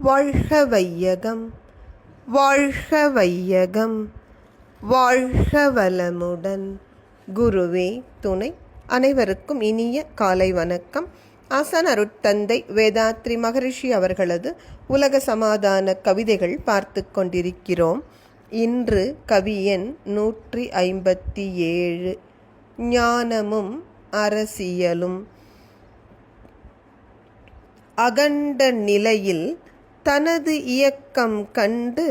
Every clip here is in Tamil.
வாழ்க வையகம் வாழ்க வையகம் வாழ்க வளமுடன் குருவே துணை அனைவருக்கும் இனிய காலை வணக்கம். ஆசான் அருட்தந்தை வேதாத்ரி மகரிஷி அவர்களது உலக சமாதான கவிதைகள் பார்த்து கொண்டிருக்கிறோம். இன்று கவியன் நூற்றி ஐம்பத்தி ஏழு ஞானமும் அரசியலும். அகண்ட நிலையில் தனது இயக்கம் கண்டு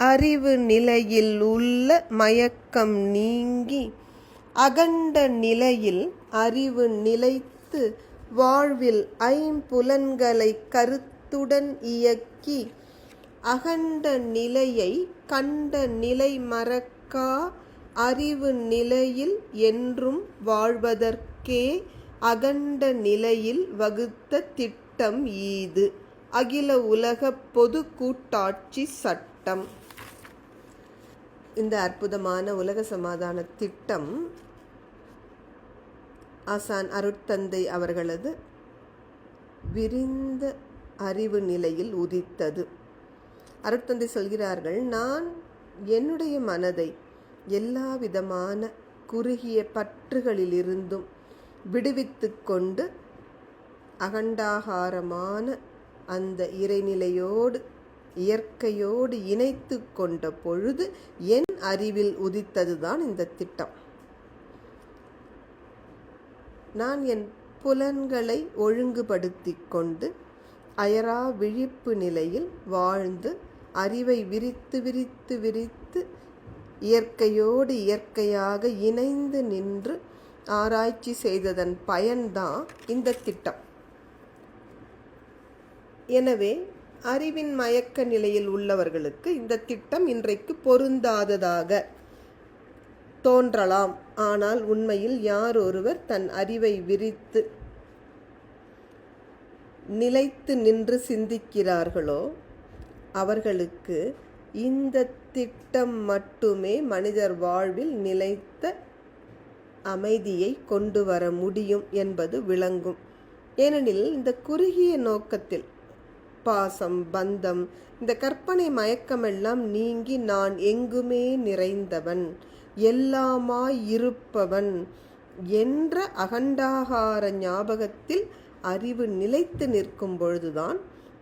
அறிவு நிலையில் உள்ள மயக்கம் நீங்கி அகண்ட நிலையில் அறிவு நிலைத்து வாழ்வில் ஐம்புலன்களை கருத்துடன் இயக்கி அகண்ட நிலையை கண்ட நிலை மறக்கா அறிவு நிலையில் என்றும் வாழ்வதற்கே அகண்ட நிலையில் வகுத்த திட்டம் ஈது அகில உலக பொது கூட்டாட்சி சட்டம். இந்த அற்புதமான உலக சமாதான திட்டம் ஆசான் அருட்தந்தை அவர்களது விரிந்த அறிவு நிலையில் உதித்தது. அருட்தந்தை சொல்கிறார்கள் நான் என்னுடைய மனதை எல்லா விதமான குறுகிய பற்றுகளிலிருந்தும் விடுவித்து கொண்டு அகண்டாகாரமான அந்த இறைநிலையோடு இயற்கையோடு இணைத்து கொண்ட பொழுது என் அறிவில் உதித்ததுதான் இந்த திட்டம். நான் என் புலன்களை ஒழுங்குபடுத்தி கொண்டு அயரா விழிப்பு நிலையில் வாழ்ந்து அறிவை விரித்து விரித்து விரித்து இயற்கையோடு இயற்கையாக இணைந்து நின்று ஆராய்ச்சி செய்ததன் பயன்தான் இந்த திட்டம். எனவே அறிவின் மயக்க நிலையில் உள்ளவர்களுக்கு இந்த திட்டம் இன்றைக்கு பொருந்தாததாக தோன்றலாம். ஆனால் உண்மையில் யார் ஒருவர் தன் அறிவை விரித்து நிலைத்து நின்று சிந்திக்கிறார்களோ அவர்களுக்கு இந்த திட்டம் மட்டுமே மனிதர் வாழ்வில் நிலைத்த அமைதியை கொண்டு வர முடியும் என்பது விளங்கும். ஏனெனில் இந்த குறுகிய நோக்கத்தில் பாசம் பந்தம் இந்த கற்பனை மயக்கமெல்லாம் நீங்கி நான் எங்குமே நிறைந்தவன் எல்லாமாய் இருப்பவன் என்ற அகண்டாகார ஞாபகத்தில் அறிவு நிலைத்து நிற்கும் பொழுதுதான்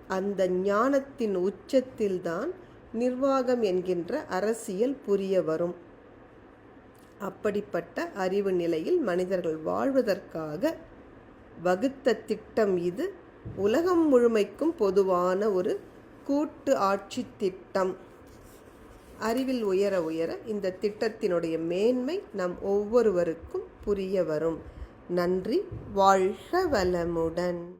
அந்த ஞானத்தின் உச்சத்தில்தான் நிர்வாகம் என்கின்ற அரசியல் புரிய வரும். அப்படிப்பட்ட அறிவு நிலையில் மனிதர்கள் வாழ்வதற்காக வகுத்த திட்டம் இது. உலகம் முழுமைக்கும் பொதுவான ஒரு கூட்டு ஆட்சி திட்டம். அறிவில் உயர உயர இந்த திட்டத்தினுடைய மேன்மை நம் ஒவ்வொருவருக்கும் புரிய வரும். நன்றி வாழ்க வளமுடன்.